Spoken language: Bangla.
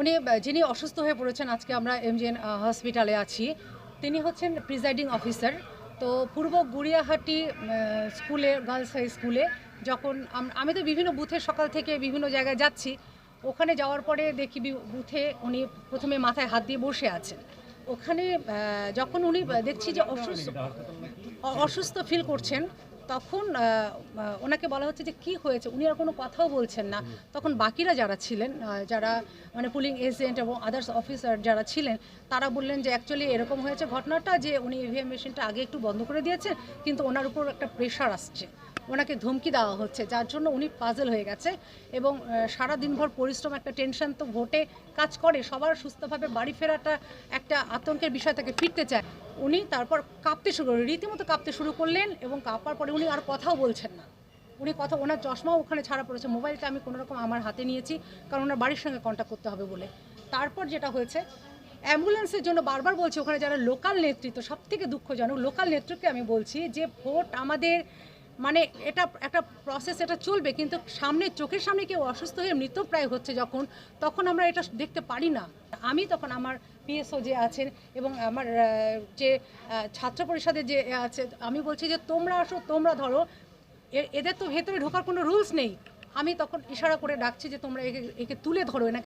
উনি যিনি অসুস্থ হয়ে পড়েছেন, আজকে আমরা এমজিএন হসপিটালে আছি। তিনি হচ্ছেন প্রিজাইডিং অফিসার। তো পূর্ব গুড়িয়াহাটি স্কুলে, গার্লস হাই স্কুলে যখন আমি তো বিভিন্ন বুথে সকাল থেকে বিভিন্ন জায়গায় যাচ্ছি, ওখানে যাওয়ার পরে দেখি বুথে উনি প্রথমে মাথায় হাত দিয়ে বসে আছেন। ওখানে যখন উনি দেখছি যে অসুস্থ অসুস্থ ফিল করছেন তখন ওনাকে বলা হচ্ছে যে কি হয়েছে উনি আর কোনো কথাও বলছেন না। তখন বাকিরা যারা ছিলেন যারা মানে পুলিং এজেন্ট এবং আদার্স অফিসার যারা ছিলেন তারা বললেন যে অ্যাকচুয়ালি এরকম হয়েছে ঘটনাটা যে উনি ইভিএম মেশিনটা আগে একটু বন্ধ করে দিয়েছেন কিন্তু ওনার উপর একটা প্রেশার আসছে। ওনাকে ধমকি দেওয়া হচ্ছে, যার জন্য উনি পাজল হয়ে গেছে এবং সারা দিনভর পরিশ্রম একটা টেনশন তো ভোটে কাজ করে, সবার সুস্থভাবে বাড়ি ফেরাটা একটা আতঙ্কের বিষয় তাকে ফিরতে চায়। উনি তারপর কাঁপতে শুরু করলেন রীতিমতো কাঁপতে শুরু করলেন এবং কাঁপার পরে উনি আর কথাও বলছেন না। উনি কথা, ওনার চশমাও ওখানে ছাড়া পড়েছে, মোবাইলটা আমি কোনো রকম আমার হাতে নিয়েছি, কারণ ওনার বাড়ির সঙ্গে কন্ট্যাক্ট করতে হবে বলে। তারপর যেটা হয়েছে, অ্যাম্বুলেন্সের জন্য বারবার বলছি, ওখানে যারা লোকাল নেতৃত্ব সব থেকে দুঃখজনক লোকাল নেতৃত্বকে আমি বলছি যে ভোট আমাদের মানে এটা, একটা প্রসেস এটা চলবে, কিন্তু সামনে, চোখের সামনে কেউ অসুস্থ হয়ে মৃতপ্রায় হচ্ছে যখন, তখন আমরা এটা দেখতে পারি না। আমি তখন আমার পিএসও যে আছেন এবং আমার যে ছাত্র পরিষদের যে আছে, আমি বলছি যে তোমরা আসো, তোমরা ধরো এদের তো ভেতরে ঢোকার কোনো রুলস নেই। আমি তখন ইশারা করে ডাকছি যে তোমরা একে একে তুলে ধরো, এনাকে